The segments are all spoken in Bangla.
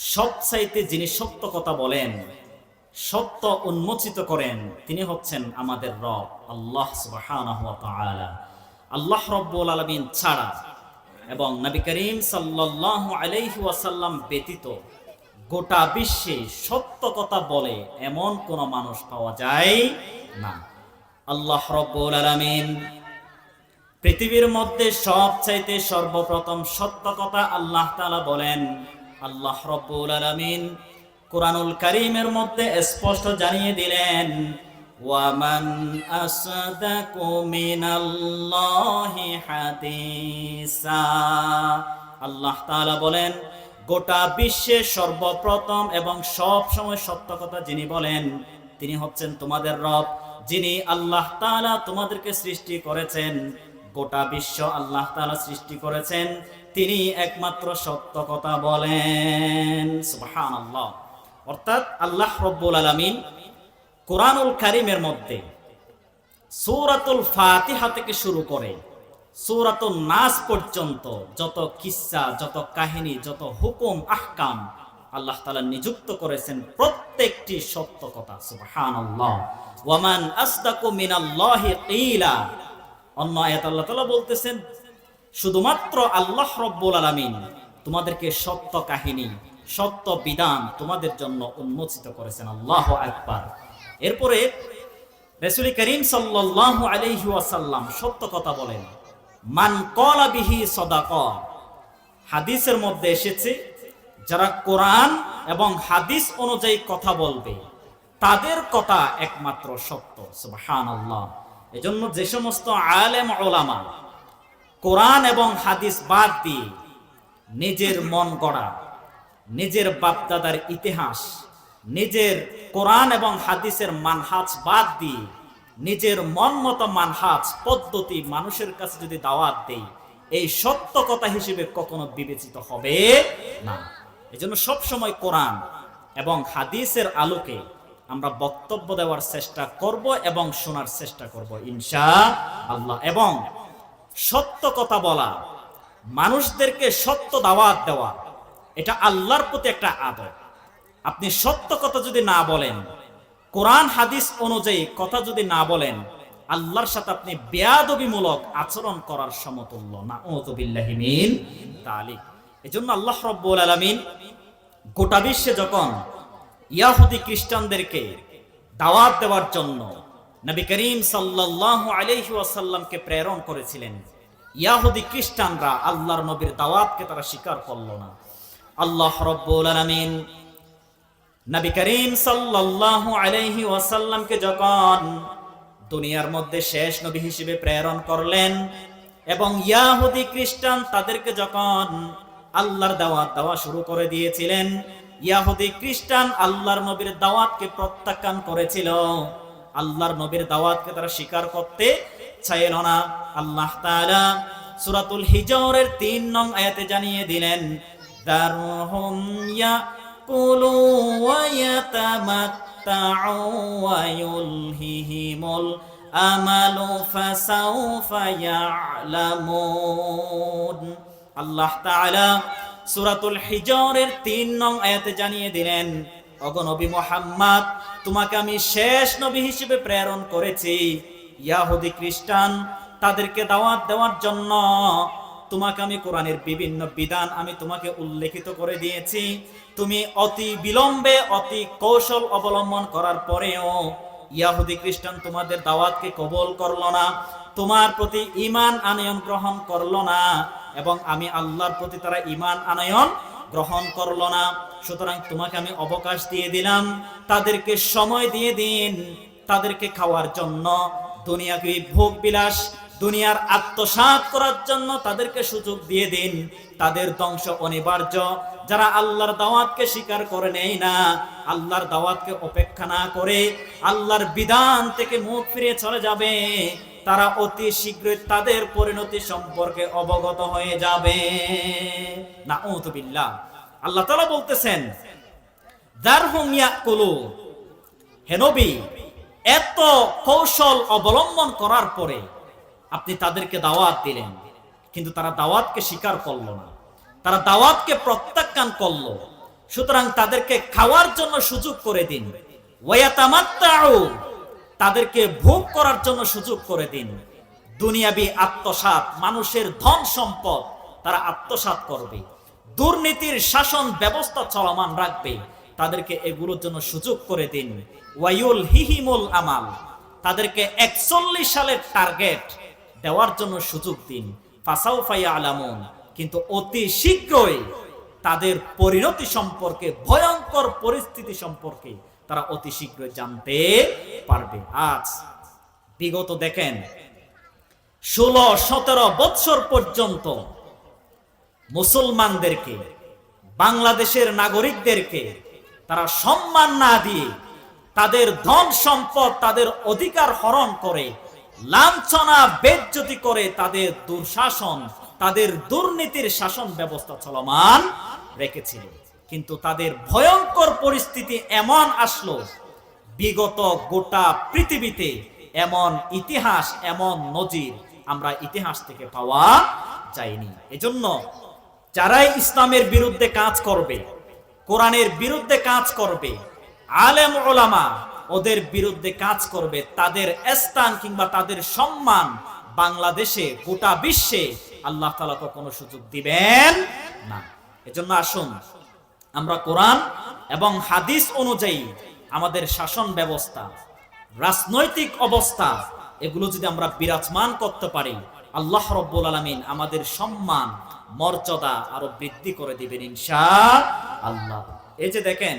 সবচাইতে যিনি সত্য কথা বলেন, সত্য উন্মোচিত করেন, তিনি হচ্ছেন আমাদের রব, আল্লাহ আল্লাহ রব্বুল আলামিন ছাড়া এবং নবী করিম ওয়াসাল্লাম ব্যতীত গোটা বিশ্বে সত্য কথা বলে এমন কোন মানুষ পাওয়া যায় না। আল্লাহ রব্বুল আলামিন পৃথিবীর মধ্যে সবচাইতে সর্বপ্রথম সত্য কথা আল্লাহ তাআলা বলেন আল্লাহ রব্বুল আলামিন কোরআনুল কারীমের মধ্যে স্পষ্ট জানিয়ে দিলেন, ওয়ামান আসদাকু মিনাল্লাহি হাদিসা। আল্লাহ তাআলা বলেন, গোটা বিশ্বে সর্বপ্রথম এবং সব সময় সত্য কথা যিনি বলেন, তিনি হচ্ছেন তোমাদের রব, যিনি আল্লাহ তাআলা তোমাদেরকে সৃষ্টি করেছেন। গোটা বিশ্ব আল্লাহ তাআলা সৃষ্টি করেছেন, তিনি একমাত্র সত্য কথা বলেন। সুবহানাল্লাহ। অর্থাৎ আল্লাহ রব্বুল আলামিন কোরআনুল কারিমের মধ্যে সূরাতুল ফাতিহা থেকে শুরু করে সূরাতুল নাস পর্যন্ত যত কিসসা যত কাহিনী, যত হুকুম, আহকাম আল্লাহ তালা নিযুক্ত করেছেন প্রত্যেকটি সত্য কথা। সুবহানাল্লাহ। ওয়ামান আসদাকু মিনাল্লাহি কিলা অন্য আয়াত আল্লাহ তাআলা বলতেছেন, শুধুমাত্র আল্লাহ রব্বুল আলামিন তোমাদেরকে সত্য কাহিনী, সত্য বিধান তোমাদের জন্য উন্মোচিত করেছেন। আল্লাহ আকবার। এরপরে রাসূল করিম আলাইহি ওয়াসাল্লাম সত্য কথা বলেন, মান কলা বিহি সদাকা। হাদিসের মধ্যে এসেছে, যারা কোরআন এবং হাদিস অনুযায়ী কথা বলবে, তাদের কথা একমাত্র সত্য। সুবহানাল্লাহ। এজন্য যে সমস্ত আলেম ওলামা কোরআন এবং হাদিস বাদ দিয়ে নিজের মন গড়া, নিজের বাপদাদার ইতিহাস, নিজের কোরআন এবং হাদিসের মানহাজ বাদ দিয়ে নিজের মন মতো মানহাজ পদ্ধতি মানুষের কাছে যদি দাওয়াত দেই, এই সত্য কথা হিসেবে কখনো বিবেচিত হবে না। এজন্য সবসময় কোরআন এবং হাদিসের আলোকে আমরা বক্তব্য দেওয়ার চেষ্টা করব এবং শোনার চেষ্টা করব, ইনশা আল্লাহ। এবং সত্য কথা বলা, মানুষদেরকে সত্য দাওয়াত দেওয়া, এটা আল্লাহর প্রতি একটা আদর। আপনি সত্য কথা যদি না বলেন, কোরআন, হাদিস অনুযায়ী কথা যদি না বলেন, আল্লাহর সাথে আপনি বেয়াদবিমূলক আচরণ করার সমতুল্য। না ওজবিল্লাহিমিন তালিক এজন্য আল্লাহ রব্বুল আলামিন গোটা বিশ্বে যখন ইয়াহুদি খ্রিস্টানদেরকে দাওয়াত দেওয়ার জন্য নবী করিম সাল্লাল্লাহু আলাইহি ওয়াসাল্লামকে প্রেরণ করেছিলেন। ইয়াহুদি খ্রিস্টানরা আল্লাহর নবীর দাওয়াতকে তারা স্বীকার করল না। আল্লাহ রব্বুল আলামিন নবী করিম সাল্লাল্লাহু আলাইহি ওয়াসাল্লামকে যখন দুনিয়ার মধ্যে শেষ নবী হিসেবে প্রেরণ করলেন এবং ইয়াহুদি খ্রিস্টান তাদেরকে যখন আল্লাহর দাওয়াত দেওয়া শুরু করে দিয়েছিলেন ইয়াহুদি খ্রিস্টান আল্লাহর নবীর দাওয়াতকে প্রত্যাখ্যান করেছিল। আল্লাহর নবীর দাওয়াতকে তারা স্বীকার করতে চাইল না। আল্লাহ তাআলা সূরাতুল হিজরের 3 নং আয়াতে জানিয়ে দিলেন, দারহুম ইয়াকুলু ওয়া ইয়াতামাত্তাউ ওয়া ইউলহিহিমুল আমালু ফাসাউফা ইয়ালামুন। আল্লাহ তাআলা সূরাতুল হিজরের তিন নং আয়াতে জানিয়ে দিলেন, ওগো নবী মুহাম্মদ, তোমাকে আমি শেষ নবী হিসেবে প্রেরণ করেছি। ইয়াহুদি খ্রিস্টান, তাদেরকে দাওয়াত দেওয়ার জন্য তোমাকে আমি কোরআনের বিভিন্ন বিধান আমি তোমাকে উল্লেখিত করে দিয়েছি। তুমি অতি বিলম্বে, অতি কৌশল অবলম্বন করার পরেও ইয়াহুদি খ্রিস্টান তোমাদের দাওয়াতকে কবল করল না, তোমার প্রতি ইমান আনয়ন গ্রহণ করল না। এবং আমি আল্লাহর প্রতি তারা ইমান আনয়ন গ্রহণ করল না। সুতরাং তোমাকে আমি অবকাশ দিয়ে দিলাম। তাদেরকে সময় দিয়ে দিন। তাদেরকে খাওয়ার জন্য। দুনিয়াকে ভোগ বিলাস দুনিয়ার আত্মসাৎ করার জন্য তাদেরকে সুযোগ দিয়ে দিন। তাদের ধ্বংস অনিবার্য। যারা আল্লাহর দাওয়াতকে স্বীকার করে নেই না, আল্লাহর দাওয়াতকে অপেক্ষা না করে আল্লাহর বিধান থেকে মুখ ফিরে চলে যাবে। তারা অতি শীঘ্রই তাদের পরিণতি সম্পর্কে অবগত হয়ে যাবে। না বিল্লাহ আল্লাহ তাআলা বলতেছেন, দারহুম ইয়াকুলু। হে নবী, এত কৌশল অবলম্বন করার পরে আপনি তাদেরকে দাওয়াত দিলেন, কিন্তু তারা দাওয়াতকে স্বীকার করল না। তারা দাওয়াতকে প্রত্যাখ্যান করল। সুতরাং তাদেরকে খাওয়ার জন্য সুযোগ করে দিন। ওয়াতামাত্তাউ তাদেরকে ভোগ করার জন্য সুযোগ করে দিন। দুনিয়াবি আত্মসাৎ, মানুষের ধন সম্পদ তারা আত্মসাৎ করবে। দুর্নীতির শাসন ব্যবস্থা চলমান রাখবে। তাদেরকে এগুলোর জন্য সুযোগ করে দিন। ওয়াইউল হিহিমুল আমাল, তাদেরকে একচল্লিশ সালের টার্গেট দেওয়ার জন্য সুযোগ দিন। ফাসাউফাইয়া আলামুন, কিন্তু অতি শীঘ্রই তাদের পরিণতি সম্পর্কে, ভয়ঙ্কর পরিস্থিতি সম্পর্কে তারা অতি শীঘ্রই জানতে পারবে। আজ বিগত দেখেন, ষোলো, সতেরো বৎসর পর্যন্ত মুসলমানদেরকে, বাংলাদেশের নাগরিকদেরকে তারা সম্মান না দিয়ে তাদের ধন সম্পদ, তাদের অধিকার হরণ করে, লাঞ্ছনা, বেজ্জতি করে তাদের দুঃশাসন, তাদের দুর্নীতির শাসন ব্যবস্থা চলমান রেখেছিল। কিন্তু তাদের ভয়ঙ্কর পরিস্থিতি এমন আসলো, বিগত গোটা পৃথিবীতে এমন ইতিহাস, এমন নজির আমরা ইতিহাস থেকে পাওয়া যায়নি। এজন্য যারাই ইসলামের বিরুদ্ধে কাজ করবে, কোরআনের বিরুদ্ধে কাজ করবে, আলেম ওলামা ওদের বিরুদ্ধে কাজ করবে, তাদের স্থান কিংবা তাদের সম্মান বাংলাদেশে, গোটা বিশ্বে আল্লাহ তালা কখনো সুযোগ দিবেন না। এজন্য আসুন আমরা কোরআন এবং হাদিস অনুযায়ী আমাদের শাসন ব্যবস্থা, রাজনৈতিক অবস্থা, এগুলো যদি আমরা বিরাজমান করতে পারি, আল্লাহ রব্বুল আলমিন আমাদের সম্মান, মর্যাদা আরও বৃদ্ধি করে দিবেন ইনশা আল্লাহ এই যে দেখেন,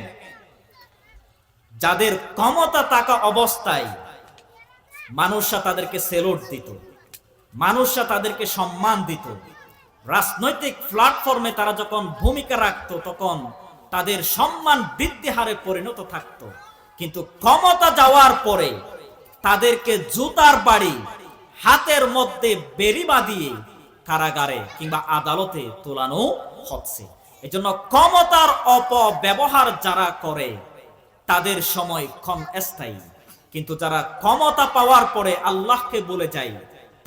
যাদের ক্ষমতা থাকা অবস্থায় মানুষরা তাদেরকে সেলুট দিত, মানুষরা তাদেরকে সম্মান দিত, রাজনৈতিক প্ল্যাটফর্মে তারা যখন ভূমিকা রাখতো, তখন তাদের সম্মান বৃদ্ধি হারে পরিণত থাকতো। কিন্তু ক্ষমতা যাওয়ার পরে তাদেরকে জুতার বাড়ি হাতের মধ্যে বেরি বাঁধিয়ে কারাগারে কিংবা আদালতে তোলানো হচ্ছে। এজন্য ক্ষমতার অপব্যবহার যারা করে, তাদের সময় ক্ষণ স্থায়ী। কিন্তু যারা ক্ষমতা পাওয়ার পরে আল্লাহকে বলে যায়,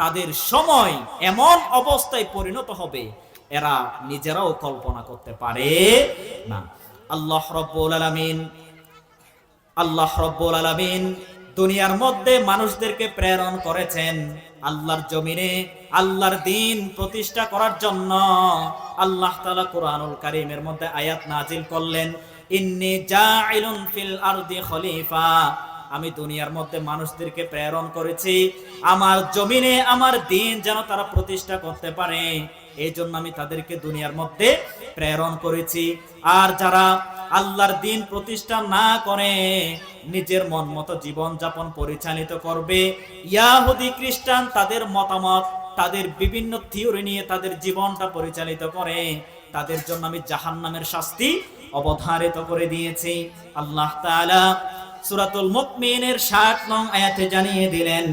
তাদের সময় এমন অবস্থায় পরিণত হবে এরা নিজেরাও কল্পনা করতে পারে না। আল্লাহ রব্বুল আলামিন, আল্লাহ রব্বুল আলামিন দুনিয়ার মধ্যে মানুষদেরকে প্রেরণ করেছেন আল্লাহর জমিনে, আল্লাহর দিন প্রতিষ্ঠা করার জন্য। আল্লাহ তাআলা কোরআনুল কারীমের মধ্যে আয়াত নাজিল করলেন, ইন্নি জাইলুন ফিল আরদি খলিফা। আমি দুনিয়ার মধ্যে মানুষদেরকে প্রেরণ করেছি। আমার জমিনে আমার দিন যেন তারা প্রতিষ্ঠা করতে পারে। এই জন্য আমি তাদেরকে দুনিয়ার মধ্যে প্রেরণ করেছি। আর যারা আল্লাহর দিন প্রতিষ্ঠা না করে, নিজের মন মতো জীবন যাপন পরিচালিত করবে, ইয়াহুদি খ্রিস্টান তাদের মতামত, তাদের বিভিন্ন থিওরি নিয়ে তাদের জীবনটা পরিচালিত করে, তাদের জন্য আমি জাহান্নামের শাস্তি অবধারিত করে দিয়েছি। আল্লাহ তাআলা সূরাতুল মুমিনের 60 নং আয়াতে জানিয়ে দিলেন,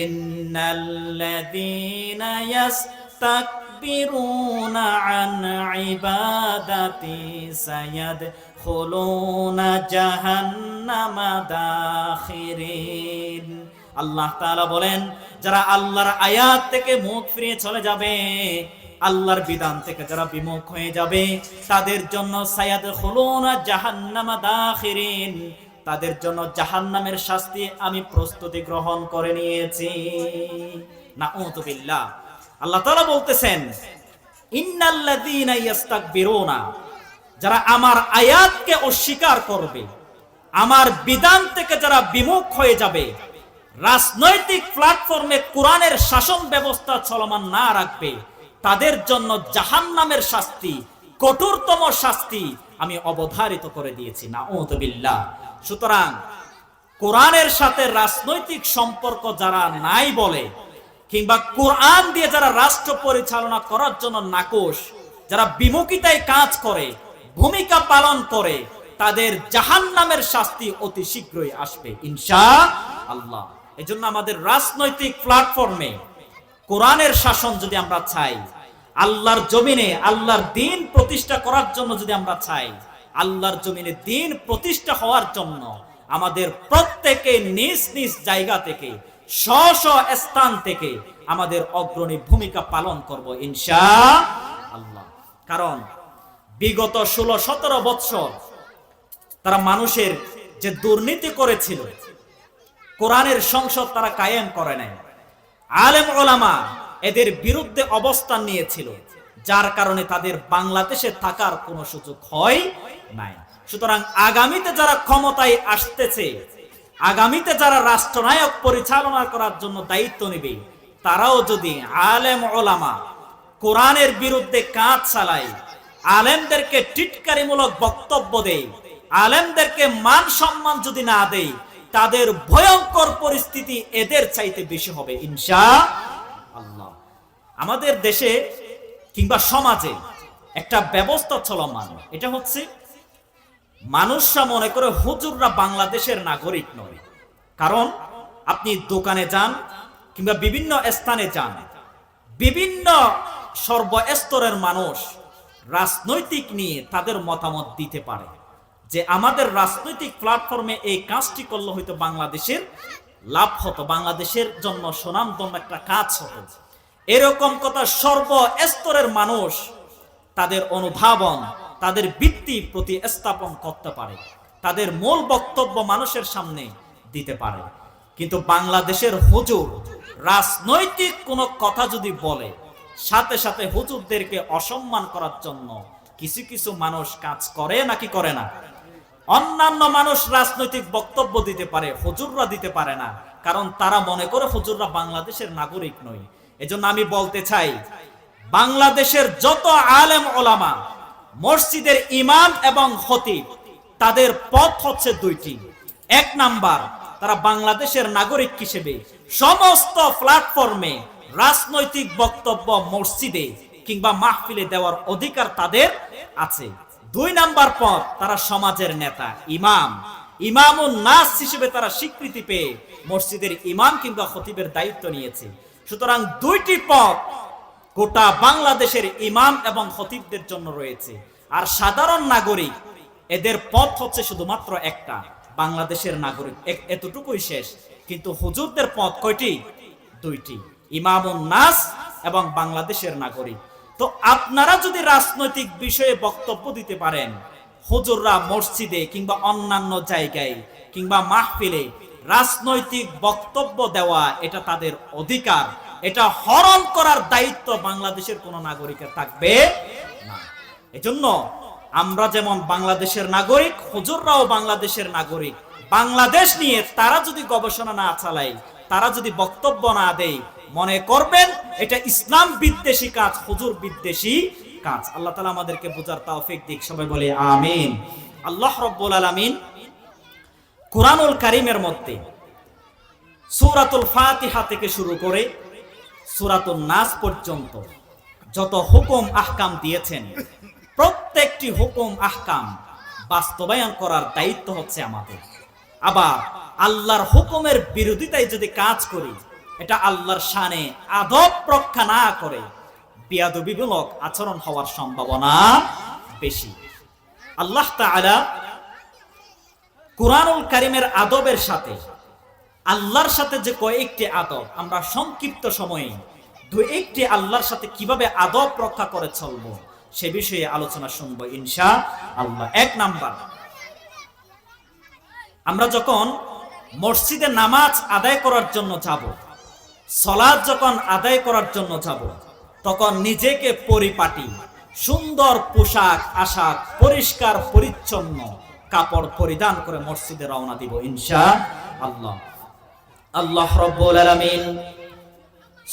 ইন্নাল্লাযীনা ইয়াস্তাকবিরুনা আন ইবাদাতি সায়াদখুলুনা জাহান্নামা দাখিরিন আল্লাহ তাআলা বলেন, যারা আল্লাহর আয়াত থেকে মুখ ফিরিয়ে চলে যাবে, আল্লাহর বিধান থেকে যারা বিমুখ হয়ে যাবে, তাদের জন্য সায়াদ খুলুনা জাহান্নামা দাখিরিন। তাদের জন্য জাহান্নামের শাস্তি আমি প্রস্তুতি গ্রহণ করে নিয়েছি। না বিল্লাহ। আল্লাহ তাআলা বলতেছেন যারা আমার আয়াতকে অস্বীকার করবে, আমার বিধান থেকে যারা বিমুখ হয়ে যাবে, রাজনৈতিক প্ল্যাটফর্মে কোরআনের শাসন ব্যবস্থা চলমান না রাখবে, তাদের জন্য জাহান্নামের শাস্তি, কঠোরতম শাস্তি আমি অবধারিত করে দিয়েছি। না বিল্লাহ সুতরাং কোরআনের সাথে রাজনৈতিক সম্পর্ক যারা নাই বলে কিংবা কোরআন দিয়ে যারা রাষ্ট্র পরিচালনা করার জন্য নাকোশ, যারা বিমুখিতায় কাজ করে, ভূমিকা পালন করে, তাদের জাহান নামের শাস্তি অতি শীঘ্রই আসবে ইনশা আল্লাহ এজন্য আমাদের রাজনৈতিক প্ল্যাটফর্মে কোরআনের শাসন যদি আমরা চাই, আল্লাহর জমিনে আল্লাহর দিন প্রতিষ্ঠা করার জন্য যদি আমরা চাই, আল্লাহর জমিনে দিন প্রতিষ্ঠা হওয়ার জন্য আমাদের প্রত্যেকে নিজ নিজ জায়গা থেকে স্থান থেকে আমাদের অগ্রণী ভূমিকা পালন করব ইনশা আল্লাহ। কারণ বিগত ষোলো, সতেরো বৎসর তারা মানুষের যে দুর্নীতি করেছিল, কোরআনের সংসদ তারা কায়েম করে নাই। আলেম ওলামা এদের বিরুদ্ধে অবস্থান নিয়েছিল, যার কারণে তাদের বাংলাদেশে থাকার কোনো সুযোগ হয় নাই। সুতরাং আগামীতে যারা ক্ষমতায় আসতেছে আগামীতে যারা রাষ্ট্রনায়ক পরিচালনা করার জন্য দায়িত্ব নেবে, তারাও যদি আলেম ওলামা কোরআনের বিরুদ্ধে কাজ চালায়, আলেমদেরকে টিটকারিমূলক বক্তব্য দেয়, আলেমদেরকে মান সম্মান যদি না দেয়, তাদের ভয়ঙ্কর পরিস্থিতি এদের চাইতে বেশি হবে ইনশা আল্লাহ আমাদের দেশে কিংবা সমাজে একটা ব্যবস্থা চলমান, এটা হচ্ছে মানুষরা মনে করে হুজুররা বাংলাদেশের নাগরিক নয়। কারণ আপনি দোকানে যান কিংবা বিভিন্ন স্থানে যান, বিভিন্ন সর্বস্তরের মানুষ রাজনৈতিক নিয়ে তাদের মতামত দিতে পারে যে আমাদের রাজনৈতিক প্ল্যাটফর্মে এই কাজটি করলে হয়তো বাংলাদেশের লাভ হতো, বাংলাদেশের জন্য সুনামধন্য একটা কাজ হতো। এরকম কথা সর্বস্তরের মানুষ তাদের অনুধাবন তাদের বৃত্তি প্রতিস্থাপন করতে পারে, তাদের মূল বক্তব্য মানুষের সামনে দিতে পারে। কিন্তু বাংলাদেশের হুজুর রাজনৈতিক কোনো কথা যদি বলে, সাথে সাথে হুজুরদেরকে অসম্মান করার জন্য কিছু কিছু মানুষ কাজ করে নাকি করে না? অন্যান্য মানুষ রাজনৈতিক বক্তব্য দিতে পারে, হুজুররা দিতে পারে না, কারণ তারা মনে করে হুজুররা বাংলাদেশের নাগরিক নয়। এজন্য আমি বলতে চাই, বাংলাদেশের যত আলেম ওলামা মসজিদের ইমাম এবং খতিব, তাদের পথ হচ্ছে দুইটি। এক নাম্বার, তারা বাংলাদেশের নাগরিক হিসেবে সমস্ত প্ল্যাটফর্মে রাজনৈতিক বক্তব্য মসজিদে কিংবা মাহফিলে দেওয়ার অধিকার তাদের আছে। দুই নাম্বার পথ, তারা সমাজের নেতা, ইমাম। ইমামুন নাস হিসেবে তারা স্বীকৃতি পেয়ে মসজিদের ইমাম কিংবা খতিবের দায়িত্ব নিয়েছে। সুতরাং দুইটি পথ গোটা বাংলাদেশের ইমাম এবং খতিবদের জন্য রয়েছে। আর সাধারণ নাগরিক, এদের পথ হচ্ছে শুধুমাত্র একটা, বাংলাদেশের নাগরিক। এতটুকুই শেষ। কিন্তু হুজুরদের পথ কয়টি? দুইটি। ইমামুন নাস এবং বাংলাদেশের নাগরিক। তো আপনারা যদি রাজনৈতিক বিষয়ে বক্তব্য দিতে পারেন, হুজুররা মসজিদে কিংবা অন্যান্য জায়গায় কিংবা মাহফিলে রাজনৈতিক বক্তব্য দেওয়া, এটা তাদের অধিকার। এটা হরণ করার দায়িত্ব বাংলাদেশের কোন নাগরিকের থাকবে না। এজন্য আমরা যেমন বাংলাদেশের নাগরিক, হুজুররাও বাংলাদেশের নাগরিক। বাংলাদেশ নিয়ে তারা যদি গবেষণা না চালায়, তারা যদি বক্তব্য না দেয়, মনে করবেন এটা ইসলাম বিদ্বেষী কাজ, হুজুর বিদ্বেষী কাজ। আল্লাহ তালা আমাদেরকে বোঝার তাওফিক দিক, সবাই বলে আমিন। আল্লাহ রব্বুল আলামিন কোরআনুল কারিমের মধ্যে সূরাতুল ফাতিহা থেকে শুরু করে সূরাতুল নাস পর্যন্ত যত হুকুম আহকাম দিয়েছেন, প্রত্যেকটি হুকুম আহকাম বাস্তবায়ন করার দায়িত্ব হচ্ছে আমাদের। আবার আল্লাহর হুকুমের বিরোধিতায় যদি কাজ করি, এটা আল্লাহর শানে আদব রক্ষা না করে বিয়াদবিমূলক আচরণ হওয়ার সম্ভাবনা বেশি। আল্লাহ তাআলা কোরআনুল কারিমের আদবের সাথে আল্লাহর সাথে যে কয়েকটি আদব, আমরা সংক্ষিপ্ত সময়ে দু একটি আল্লাহর সাথে কীভাবে আদব রক্ষা করে চলবো, সে বিষয়ে আলোচনা শুনব ইনশা আল্লাহ এক নাম্বার, আমরা যখন মসজিদে নামাজ আদায় করার জন্য যাব সলাদ যখন আদায় করার জন্য যাব, তখন নিজেকে পরিপাটি, সুন্দর পোশাক, আশাক, পরিষ্কার, পরিচ্ছন্ন কাপড় পরিধান করে মসজিদে রওনা দিব ইনশা আল্লাহ আল্লাহ রব্বুল আলামিন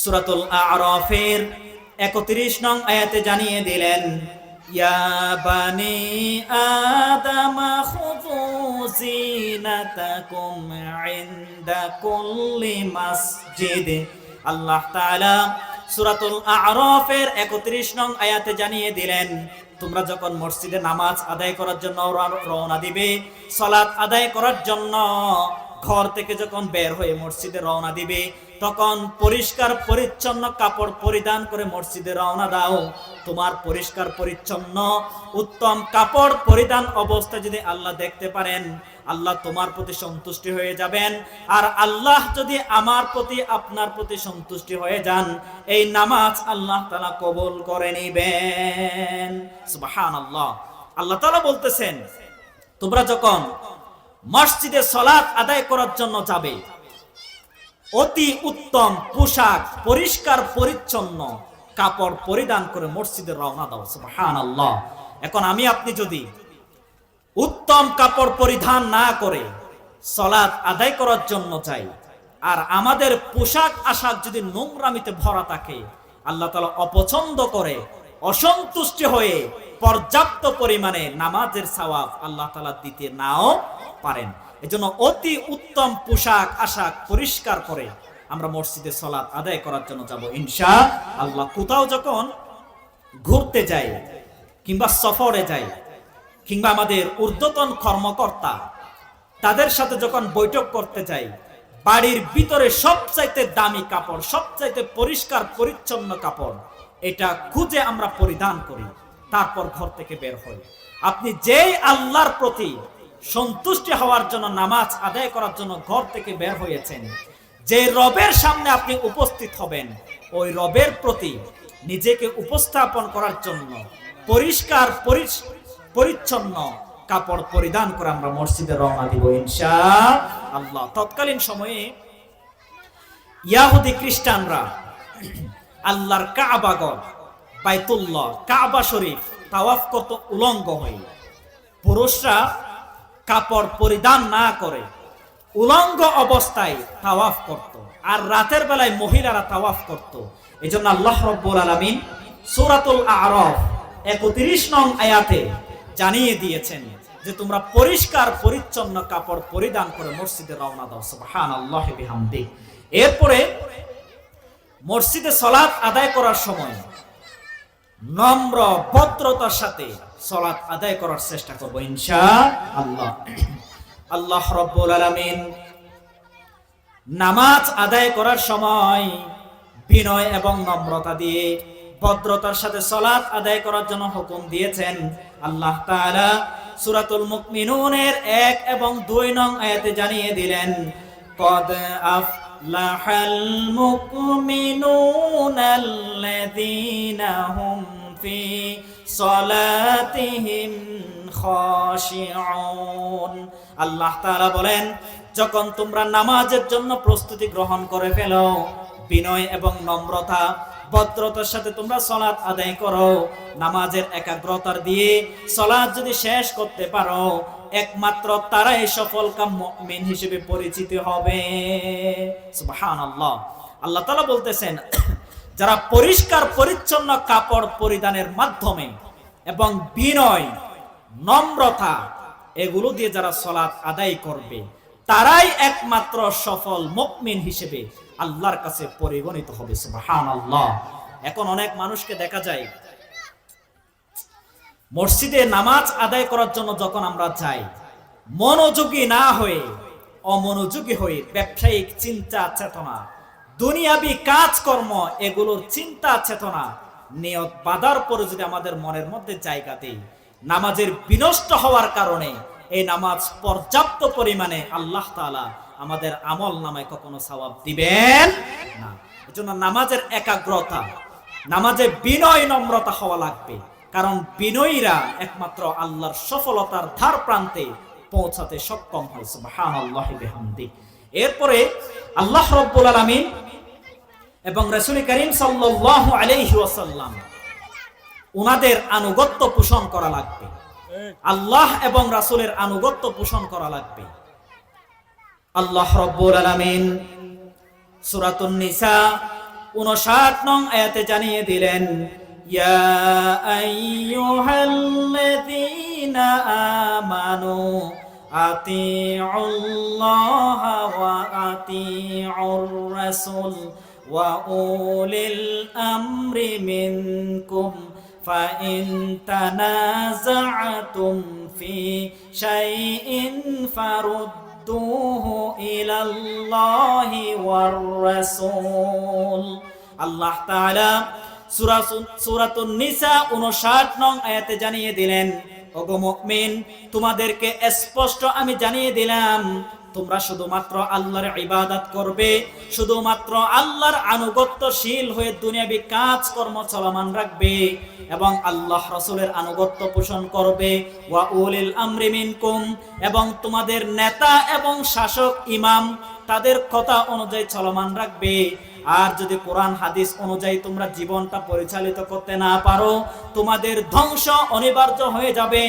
সূরাতুল আরাফের 31 নং আয়াতে জানিয়ে দিলেন, ইয়া বানি আদম খুযু ইনদা কুল্লি আল্লাহ তাআলা সূরাতুল আরাফের 31 নং আয়াতে জানিয়ে দিলেন, তোমরা যখন মসজিদে নামাজ আদায় করার জন্য রওনা দিবে, সালাত আদায় করার জন্য ঘর থেকে যখন বের হয়ে মসজিদে রওনা দিবে, তখন পরিষ্কার পরিচ্ছন্ন কাপড় পরিধান করে মসজিদে রওনা দাও। তোমার পরিষ্কার পরিচ্ছন্ন, উত্তম কাপড় পরিধান অবস্থা যদি আল্লাহ দেখতে পারেন, আল্লাহ তোমার প্রতি সন্তুষ্টি হয়ে যাবেন। আর আল্লাহ যদি আমার প্রতি, আপনার প্রতি সন্তুষ্টি হয়ে যান, এই নামাজ আল্লাহ তালা কবুল করে নিবেন। আল্লাহ আল্লাহ তালা বলতেছেন, তোমরা যখন মসজিদে সলাৎ আদায় করার জন্য যাবে। অতি উত্তম পোশাক, পরিষ্কার, পরিচ্ছন্ন কাপড় পরিধান করে মসজিদে রওনা দাও সুবহান আল্লাহ এখন আমি, আপনি যদি উত্তম কাপড় পরিধান না করে সলাৎ আদায় করার জন্য যাই, আর আমাদের পোশাক, আশাক যদি নোংরামিতে ভরা থাকে, আল্লাহ তালা অপছন্দ করে, অসন্তুষ্ট হয়ে পর্যাপ্ত পরিমাণে নামাজের সওয়াব আল্লাহ তালা দিতে নাও পারেন। এজন্য অতি উত্তম পোশাক, আশাক পরিষ্কার করে আমরা মসজিদে সলাৎ আদায় করার জন্য যাব ইনশা আল্লাহ। কোথাও যখন ঘুরতে যাই কিংবা সফরে যাই কিংবা আমাদের ঊর্ধ্বতন কর্মকর্তা তাদের সাথে যখন বৈঠক করতে যাই, বাড়ির ভিতরে সবচাইতে দামি কাপড়, সবচাইতে পরিষ্কার পরিচ্ছন্ন কাপড়, এটা খুঁজে আমরা পরিধান করি, তারপর ঘর থেকে বের হই। আপনি যেই আল্লাহর প্রতি সন্তুষ্টি হওয়ার জন্য, নামাজ আদায় করার জন্য ঘর থেকে বের হয়েছেন। যে রবের সামনে আপনি উপস্থিত হবেন, ওই রবের প্রতি নিজেকে উপস্থাপন করার জন্য পরিষ্কার পরিচ্ছন্ন কাপড় পরিধান করে আমরা মসজিদে রওনা দিব ইনশা আল্লাহ তৎকালীন সময়ে ইয়াহুদি খ্রিস্টানরা আল্লাহর কাবাগর বাইতুল্লাহ, কাবা শরীফ, তাওয়াফ কত উলঙ্গ হয়ে পুরুষরা কাপড় পরিধান না করে, উলঙ্গ অবস্থায় তাওয়াফ করত। আর রাতের বেলায় মহিলারা তাওয়াফ করত। এই জন্য আল্লাহ রব্বুল আলমিন সুরাতুল আরফ একত্রিশ নং আয়াতে জানিয়ে দিয়েছেন যে তোমরা পরিষ্কার, পরিচ্ছন্ন কাপড় পরিধান করে মসজিদে রওনা দাও। সুবহান আল্লাহ বিহামদি এরপরে মসজিদে সলাৎ আদায় করার সময় নম্র ভদ্রতার সাথে সলাৎ আদায় করার চেষ্টা করব ইনশা আল্লাহ। আল্লাহ রব্বুল আলামিন নামাজ আদায় করার সময় বিনয় এবং নম্রতা দিয়ে ভদ্রতার সাথে সলাৎ আদায় করার জন্য হুকুম দিয়েছেন। আল্লাহ তাআলা সূরাতুল মুকমিনুনের এক এবং দুই নং আয়াতে জানিয়ে দিলেন, কদ মুকমিনুন আল্লাযীনা হুম ফি সলাতিহিম খাশিউন। আল্লাহ তাআলা বলেন, যখন তোমরা নামাজের জন্য প্রস্তুতি গ্রহণ করে ফেলো, বিনয় এবং নম্রতা, ভদ্রতার সাথে তোমরা সলাৎ আদায় করো, নামাজের একাগ্রতার দিয়ে সলাৎ যদি শেষ করতে পারো একমাত্র তারাই সফল কাম হিসেবে পরিচিত হবে। আল্লাহ তাআলা বলতেছেন, যারা পরিষ্কার, পরিচ্ছন্ন কাপড় পরিধানের মাধ্যমে এবং বিনয়, নম্রতা, এগুলো দিয়ে যারা সলাৎ আদায় করবে, তারাই একমাত্র সফল মুকমিন হিসেবে আল্লাহর কাছে পরিগণিত হবে। সুবহানাল্লাহ। এখন অনেক মানুষকে দেখা যায় মসজিদে নামাজ আদায় করার জন্য যখন আমরা যাই, মনোযোগী না হয়ে, অমনোযোগী হয়ে ব্যবসায়িক চিন্তা, চেতনা, দুনিয়াবি কাজকর্ম, এগুলোর চিন্তা, চেতনা নিয়ত বাধার পরে যদি আমাদের মনের মধ্যে জায়গা দেই, নামাজের বিনষ্ট হওয়ার কারণে এই নামাজ পর্যাপ্ত পরিমাণে আল্লাহ তাআলা আমাদের আমল নামায় কখনো সওয়াব দিবেন না। এজন্য নামাজের একাগ্রতা, নামাজে বিনয় নম্রতা হওয়া লাগবে। কারণ বিনয়ীরা একমাত্র আল্লাহর সফলতার ধার প্রান্তে পৌঁছাতে সক্ষম হয়, সুবহানাল্লাহি এরপরে আল্লাহ রব্বুল আলামিন এবং রাসূল করিম ওয়াসাল্লাম ওনাদের আনুগত্য পোষণ করা লাগবে। আল্লাহ এবং রাসুলের আনুগত্য পোষণ করা লাগবে। আল্লাহ রব্বুল আলামিন সূরাতুন 59 নং আয়াতে জানিয়ে দিলেন يا أيها الذين آمنوا أطيعوا الله وأطيعوا الرسول وأولي الأمر منكم فإن تنازعتم في شيء فردوه إلى الله والرسول. الله تعالى সূরাতুন নিসা 59 নং আয়াতে জানিয়ে দিলেন তোমাদেরকে স্পষ্ট আমি জানিয়ে দিলাম, তোমরা শুধুমাত্র আল্লাহর করবে, শুধুমাত্র আল্লাহর আনুগত্যশীল হয়ে দুনিয়াবি কাজকর্ম চলমান রাখবে এবং আল্লাহ রসুলের আনুগত্য পোষণ করবে। এবং তোমাদের নেতা এবং শাসক ইমাম তাদের কথা অনুযায়ী চলমান রাখবে। আর যদি কোরআন, হাদিস অনুযায়ী তোমরা জীবনটা পরিচালিত করতে না পারো, তোমাদের ধ্বংস অনিবার্য হয়ে যাবে।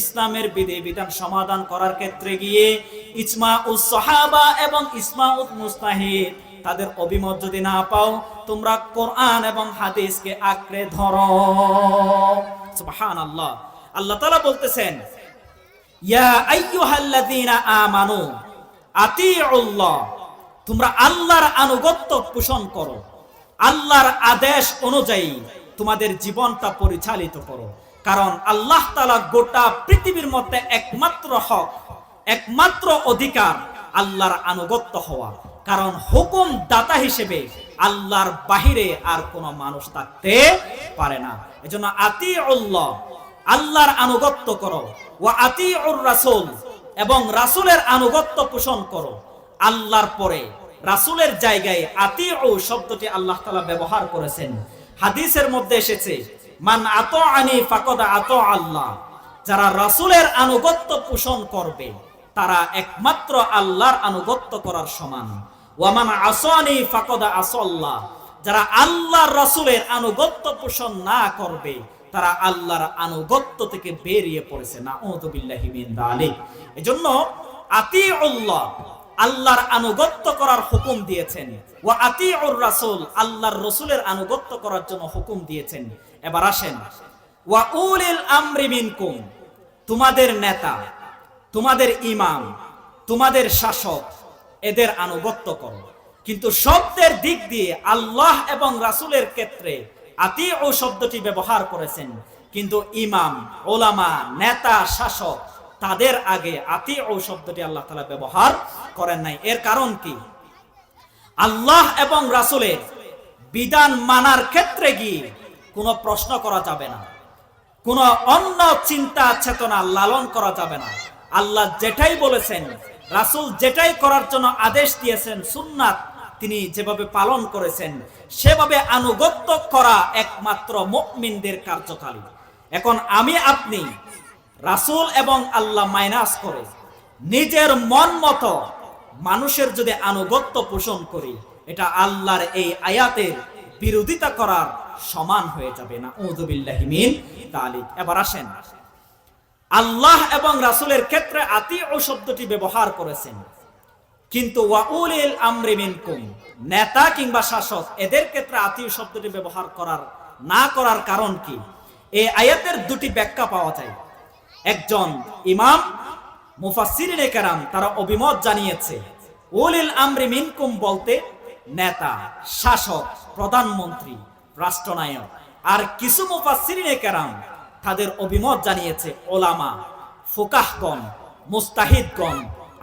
ইসলামের বিধি বিধান সমাধান করার ক্ষেত্রে গিয়ে ইসমা উস সাহাবা এবং ইসমা উল মুস্তাহিদ, তাদের অভিমত যদি না পাও, তোমরা কোরআন এবং হাদিসকে আঁকড়ে ধরো। আল্লাহ আল্লাহ তাআলা বলতেছেন, ইয়া আইয়ুহাল্লাযীনা আমানু আতিউল্লাহ। তোমরা আল্লাহর আনুগত্য পোষণ করো। আল্লাহর আদেশ অনুযায়ী তোমাদের জীবনটা পরিচালিত করো। কারণ আল্লাহ তালা গোটা পৃথিবীর মধ্যে একমাত্র হক, একমাত্র অধিকার আল্লাহর আনুগত্য হওয়া। কারণ হুকুম দাতা হিসেবে আল্লাহর বাহিরে আর কোনো মানুষ থাকতে পারে না। এজন্য আতি আল্লাহ আল্লাহর আনুগত্য করো। ও আতি রাসুল, এবং রাসুলের আনুগত্য পোষণ করো। আল্লাহর পরে, রাসূলের জায়গায় আতি ও শব্দটি আল্লাহ তাআলা ব্যবহার করেছেন। হাদিসের মধ্যে এসেছে, মান আত আনি ফাকদ আত আল্লাহ। যারা রাসূলের আনুগত্য পোষণ করবে, তারা একমাত্র আল্লাহর আনুগত্য করার সমান। ওয়ামান আসানি ফাকদ আসল্লাহ যারা আল্লাহর রাসূলের আনুগত্য পোষণ না করবে, তারা আল্লাহর আনুগত্য থেকে বেরিয়ে পড়েছে। না বিল্লাহি মিন যালিক এজন্য আতিউল্লাহ আল্লাহর আনুগত্য করার হুকুম দিয়েছেন। ও আতিউর রাসূল, আল্লাহর রাসূলের আনুগত্য করার জন্য হুকুম দিয়েছেন। এবার আসেন। ওয়া উলিল তোমাদের নেতা, তোমাদের ইমাম, তোমাদের শাসক, এদের আনুগত্য করো। কিন্তু শব্দের দিক দিয়ে আল্লাহ এবং রাসুলের ক্ষেত্রে আতি ও শব্দটি ব্যবহার করেছেন। কিন্তু ইমাম, ওলামা, নেতা, শাসক তাদের আগে আতি ও শব্দটি আল্লাহ তালা ব্যবহার করেন নাই। এর কারণ কি? আল্লাহ এবং রাসূলের বিধান মানার ক্ষেত্রে গিয়ে কোনো প্রশ্ন করা যাবে না। কোনো অন্য চিন্তা চেতনা লালন করা যাবে না। আল্লাহ যেটাই বলেছেন, রাসূল যেটাই করার জন্য আদেশ দিয়েছেন, সুন্নাত তিনি যেভাবে পালন করেছেন, সেভাবে আনুগত্য করা একমাত্র মুমিনদের কার্যকালী। এখন আমি, আপনি রাসূল এবং আল্লাহ মাইনাস করে। নিজের মন মতো মানুষের যদি আনুগত্য পোষণ করি, এটা আল্লাহর এই আয়াতের বিরোধিতা করার সমান হয়ে যাবে না। তালিক এবার আসেন। আল্লাহ এবং রাসূলের ক্ষেত্রে আতি ও শব্দটি ব্যবহার করেছেন। কিন্তু নেতা কিংবা শাসক, এদের ক্ষেত্রে আতীয় শব্দটি ব্যবহার করার, না করার কারণ কি? এই আয়াতের দুটি ব্যাখ্যা পাওয়া যায়। একজন ইমাম, মুফাসসিরিনে কেরাম, তারা অভিমত জানিয়েছে, উলিল আমরি মিনকুম বলতে নেতা, শাসক, প্রধানমন্ত্রী, রাষ্ট্রনায়ক, আর কিছু মুফাসসিরিনে কেরাম তাদের অভিমত জানিয়েছে, ওলামা, ফুকাহগণ, মুস্তাহিদগণ,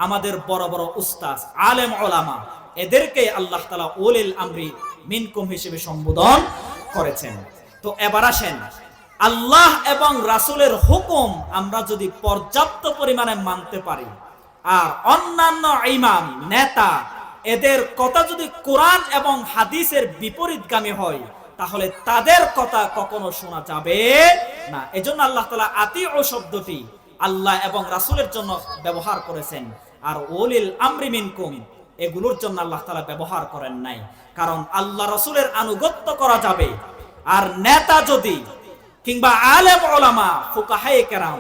আমাদের বড় বড় উস্তাজ আলেম ওলামা, এদেরকে আল্লাহ তালা ওলিল আমরি মিনকুম হিসেবে সম্বোধন করেছেন। তো এবার আসেন আল্লাহ এবং রাসূলের হুকুম আমরা যদি পর্যাপ্ত পরিমাণে মানতে পারি। আর অন্যান্য ইমাম, নেতা, এদের কথা যদি কোরআন এবং হাদিসের বিপরীতগামী হয়, তাহলে তাদের কথা কখনো শোনা যাবে না। এজন্য আল্লাহ তালা আতি ও শব্দটি আল্লাহ এবং রাসূলের জন্য ব্যবহার করেছেন। আর ওলিল আমরি মিনকুম, এগুলোর জন্য আল্লাহ তালা ব্যবহার করেন নাই। কারণ আল্লাহ রাসূলের আনুগত্য করা যাবে। আর নেতা যদি কিংবা আলেম ওলামা, ফুকাহায়ে কেরাম,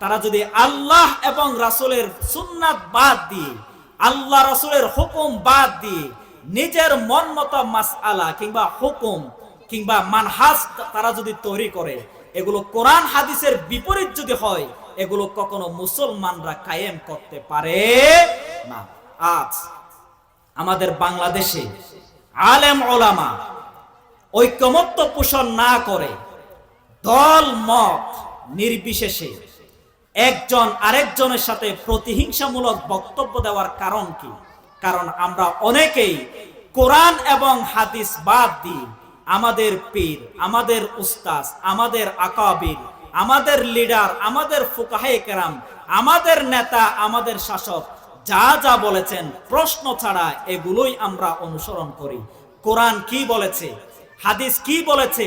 তারা যদি আল্লাহ এবং রাসুলের সুন্নাত বাদ দিয়ে, আল্লাহ রাসুলের হুকুম বাদ দিয়ে নিজের মন মতো মাসআলা কিংবা হুকুম কিংবা মানহাজ তারা যদি তৈরি করে, এগুলো কোরআন হাদিসের বিপরীত যদি হয়, এগুলো কখনো মুসলমানরা কায়েম করতে পারে না। আজ আমাদের বাংলাদেশে আলেম ওলামা ঐক্যমত্য পোষণ না করে দল মত নির্বিশেষে একজন আরেকজনের সাথে প্রতিহিংসামূলক বক্তব্য দেওয়ার কারণ কি? কারণ আমরা অনেকেই কোরআন এবং হাদিস বাদ দিই। আমাদের পীর, আমাদের উস্তাজ আমাদের আকাবির, আমাদের লিডার, আমাদের ফুকাহে কেরাম, আমাদের নেতা, আমাদের শাসক, যা যা বলেছেন, প্রশ্ন ছাড়া এগুলোই আমরা অনুসরণ করি। কোরআন কি বলেছে? হাদিস কি বলেছে?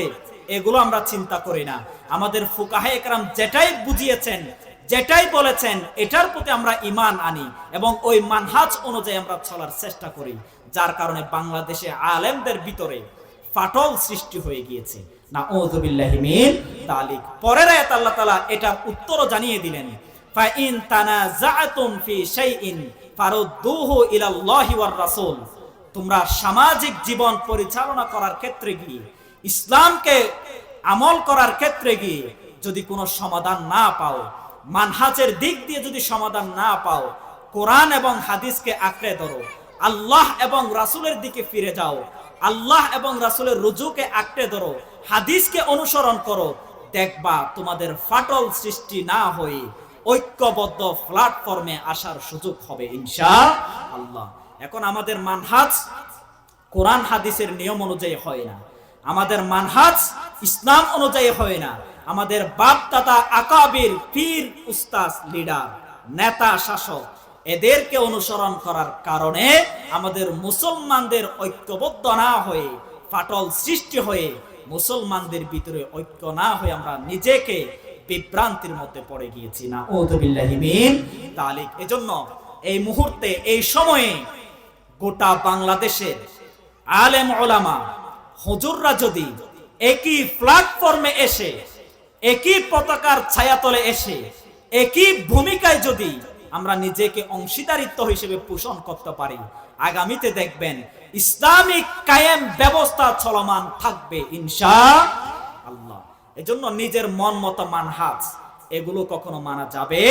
এগুলো আমরা চিন্তা করি না। আমাদের ফুকাহে একরাম যেটাই বুঝিয়েছেন, যেটাই বলেছেন, এটার প্রতি আমরা ইমান আনি এবং ওই মানহাজ অনুযায়ী আমরা চলার চেষ্টা করি, যার কারণে বাংলাদেশে আলেমদের ভিতরে ফাটল সৃষ্টি হয়ে গিয়েছে। না ওযুবিল্লাহিমিন তালিক পরের আয়াত আল্লাহ তাআলা এটার উত্তরও জানিয়ে দিলেন, ফাইন তানাজাতুম ফি শাইইন ফারুদ্দুহু ইলাল্লাহি ওয়ার রাসূল। তোমরা সামাজিক জীবন পরিচালনা করার ক্ষেত্রে গিয়ে ইসলামকে আমল করার ক্ষেত্রে গিয়ে যদি কোনো সমাধান না পাও, মানহাজের দিক দিয়ে যদি সমাধান না পাও, কোরআন এবং হাদিসকে আঁকড়ে ধরো, আল্লাহ এবং রাসুলের দিকে ফিরে যাও, আল্লাহ এবং রাসূলের রুজুকে আঁকড়ে ধরো, হাদিসকে অনুসরণ করো, দেখবা তোমাদের ফাটল সৃষ্টি না হয়ে ঐক্যবদ্ধ প্ল্যাটফর্মে আসার সুযোগ হবে ইনশা আল্লাহ এখন আমাদের মানহাজ কোরআন, হাদিসের নিয়ম অনুযায়ী হয় না। আমাদের মানহাজ ইসলাম অনুযায়ী হয় না। আমাদের বাপ দাদা আকাবির পীর উস্তাজ লিডার, নেতা, শাসক, এদেরকে অনুসরণ করার কারণে আমাদের মুসলমানদের ঐক্যবদ্ধ না হয়ে, ফাটল সৃষ্টি হয়ে, মুসলমানদের ভিতরে ঐক্য না হয়ে আমরা নিজেকে বিভ্রান্তির মধ্যে পড়ে গিয়েছি। না ওদবিল্লাহিমিন তালিক। এজন্য এই মুহূর্তে, এই সময়ে গোটা বাংলাদেশের আলেম ওলামা হুজুররা যদি একই প্ল্যাটফর্মে এসে, একই পতাকার ছায়াতলে এসে, একই ভূমিকায় যদি আমরা নিজেকে অংশীদারিত্ব হিসেবে পোষণ করতে পারি, আগামীতে দেখবেন ইসলামিক কায়েম ব্যবস্থা চলমান থাকবে ইনশা আল্লাহ এজন্য নিজের মন মতো মানহাজ, এগুলো কখনো মানা যাবে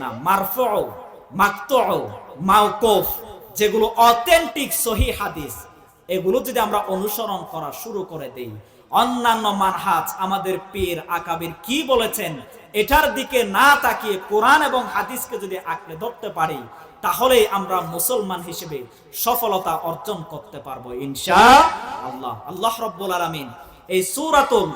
না। মারফু মাকতু মাউকুফ যেগুলো অথেন্টিক সহি হাদিস এগুলো যদি আমরা অনুসরণ করা শুরু করে দেই, অন্যান্য মানহাজ আমাদের পীর আকাবির কি বলেছেন? এটার দিকে না তাকিয়ে কোরআন এবং হাদিসকে যদি আঁকড়ে ধরতে পারি তাহলে আমরা মুসলমান হিসেবে সফলতা অর্জন করতে পারব ইনশা আল্লাহ আল্লাহ রব্বুল আলামিন এই সূরাতুল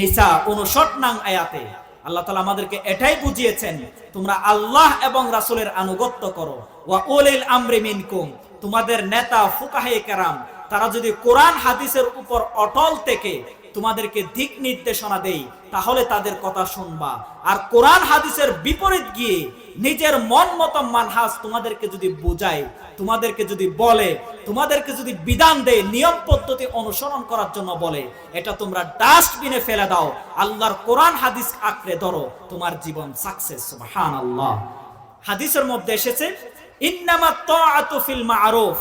নিসা 59 নং আয়াতে আল্লাহ তাআলা আমাদেরকে এটাই বুঝিয়েছেন, তোমরা আল্লাহ এবং রাসুলের আনুগত্য করো। ওয়া উলিল আমরি মিনকুম, তোমাদের নেতা, ফুকাহে কেরাম তারা যদি কোরআন হাদিসের উপর অটল থেকে তোমাদেরকে দিক নির্দেশনা দেই তাহলে তাদের কথা শুনবা। আর কোরআন হাদিসের বিপরীত গিয়ে নিজের মন মতো মানহাজ তোমাদেরকে যদি বোঝায়, তোমাদেরকে যদি বলে, তোমাদেরকে যদি বিধান দেয়, নিয়ম পদ্ধতি অনুসরণ করার জন্য বলে, এটা তোমরা ডাস্টবিনে ফেলে দাও। আল্লাহর কোরআন হাদিস আঁকড়ে ধরো, তোমার জীবন সাকসেস সুবহান আল্লাহ হাদিসের মধ্যে এসেছে, ইন্নামা তাআতু ফিল মারুফ।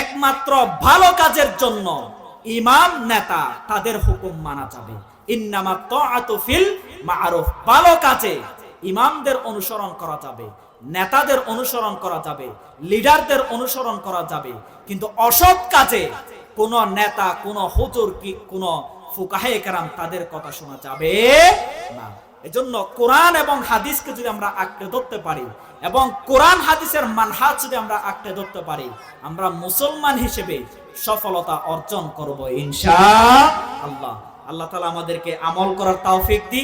একমাত্র ভালো কাজের জন্য ইমাম নেতা তাদের হুকুম মানা যাবে। ভালো কাজে ইমামদের অনুসরণ করা যাবে, নেতাদের অনুসরণ করা যাবে, লিডারদের অনুসরণ করা যাবে। কিন্তু অসৎ কাজে কোন নেতা, কোন হুজুর কি কোন ফুকাহে কেরাম তাদের কথা শোনা যাবে না। এজন্য কোরআন এবং হাদিসকে যদি আমরা আঁকড়ে ধরতে পারি, এবং কোরআন হাদিসের মানহাজ যদি আমরা আঁকড়ে ধরতে পারি, আমরা মুসলমান হিসেবে সফলতা অর্জন করব ইনশা আল্লাহ। আল্লাহ তালা আমাদেরকে আমল করার তাওফিক দিক।